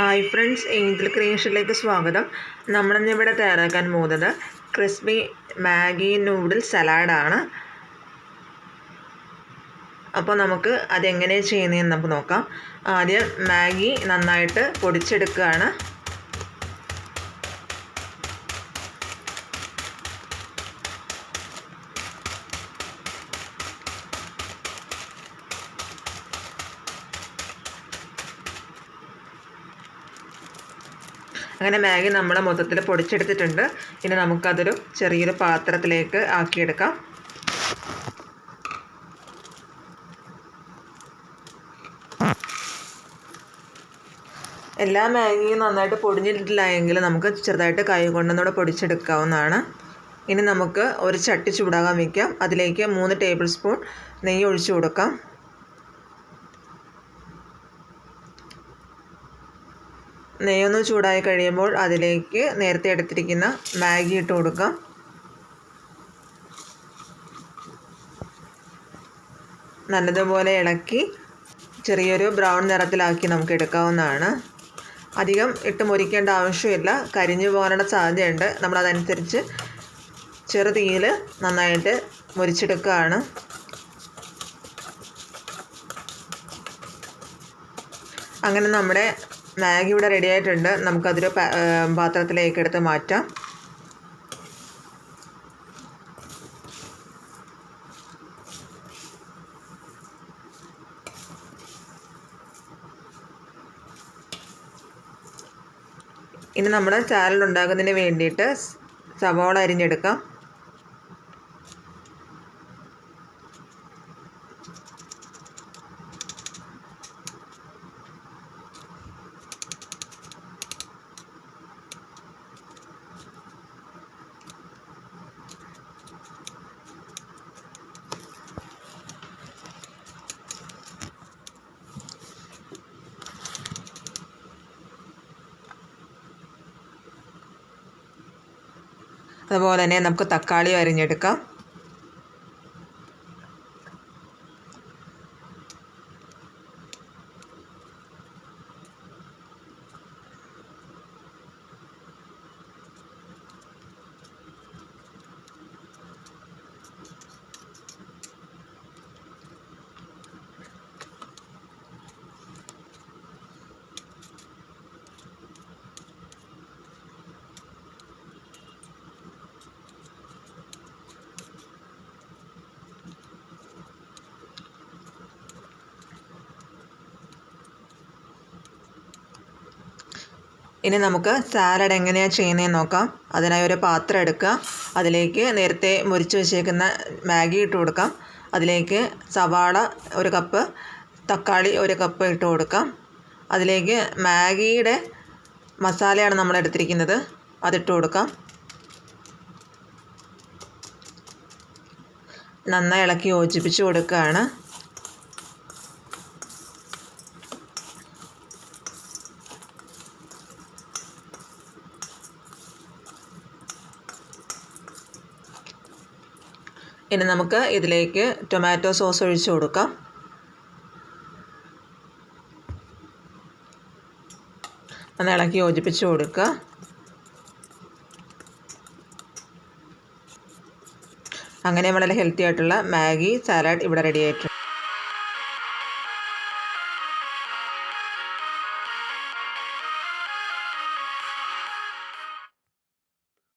Hi friends Angel ക്രിയേഷനിലേക്ക് സ്വാഗതം. നമ്മളിന്നിവിടെ തയ്യാറാക്കാൻ പോകുന്നത് ക്രിസ്പി മാഗി നൂഡിൽ സലാഡാണ് അപ്പോൾ നമുക്ക് അതെങ്ങനെ ചെയ്യുന്നതെന്ന് നമുക്ക് നോക്കാം. ആദ്യം മാഗി നന്നായിട്ട് പൊടിച്ചെടുക്കുകയാണ്. അങ്ങനെ മാഗി നമ്മൾ മൊത്തത്തിൽ പൊടിച്ചെടുത്തിട്ടുണ്ട്. ഇനി നമുക്കതൊരു ചെറിയൊരു പാത്രത്തിലേക്ക് ആക്കിയെടുക്കാം. എല്ലാ മാഗിയും നന്നായിട്ട് പൊടിഞ്ഞിട്ടില്ല എങ്കിൽ നമുക്ക് ചെറുതായിട്ട് കൈ കൊണ്ടൊന്നുകൂടെ പൊടിച്ചെടുക്കാവുന്നതാണ്. ഇനി നമുക്ക് ഒരു ചട്ടി ചൂടാകാൻ വയ്ക്കാം അതിലേക്ക് മൂന്ന് ടേബിൾ സ്പൂൺ നെയ്യ് ഒഴിച്ചു കൊടുക്കാം. നെയ്യൊന്ന് ചൂടായി കഴിയുമ്പോൾ അതിലേക്ക് നേരത്തെ എടുത്തിരിക്കുന്ന മാഗി ഇട്ട് കൊടുക്കാം. നല്ലതുപോലെ ഇളക്കി ചെറിയൊരു ബ്രൗൺ നിറത്തിലാക്കി നമുക്ക് എടുക്കാവുന്നതാണ്. അധികം ഇട്ട് മുരിക്കേണ്ട ആവശ്യമില്ല. കരിഞ്ഞു പോകാനുള്ള സാധ്യതയുണ്ട്. നമ്മളതനുസരിച്ച് ചെറുതീയിൽ നന്നായിട്ട് മുരിച്ചെടുക്കുകയാണ്. അങ്ങനെ നമ്മുടെ മാഗി ഇവിടെ റെഡി ആയിട്ടുണ്ട്. നമുക്കതൊരു പാത്രത്തിലേക്ക് എടുത്ത് മാറ്റാം. ഇനി നമ്മുടെ ചാനൽ ഉണ്ടാക്കുന്നതിന് വേണ്ടിയിട്ട് സവോള അരിഞ്ഞെടുക്കാം. അതുപോലെ തന്നെ നമുക്ക് തക്കാളി അരിഞ്ഞെടുക്കാം. ഇനി നമുക്ക് സാലഡ് എങ്ങനെയാണ് ചെയ്യുന്നതെന്ന് നോക്കാം. അതിനായി ഒരു പാത്രം എടുക്കുക. അതിലേക്ക് നേരത്തെ മുറിച്ച് വെച്ചേക്കുന്ന മാഗി ഇട്ട് കൊടുക്കാം. അതിലേക്ക് സവാള ഒരു കപ്പ് തക്കാളി ഒരു കപ്പ് ഇട്ട് കൊടുക്കാം. അതിലേക്ക് മാഗിയുടെ മസാലയാണ് നമ്മൾ എടുത്തിരിക്കുന്നത്. അതിട്ട് കൊടുക്കാം. നന്നായി ഇളക്കി യോജിപ്പിച്ച് കൊടുക്കുകയാണ്. ഇനി നമുക്ക് ഇതിലേക്ക് ടൊമാറ്റോ സോസ് ഒഴിച്ച് കൊടുക്കാം. ഒന്ന് ഇളക്കി യോജിപ്പിച്ച് കൊടുക്കുക. അങ്ങനെ വളരെ ഹെൽത്തി ആയിട്ടുള്ള മാഗി സാലഡ് ഇവിടെ റെഡി ആയിട്ടുണ്ട്.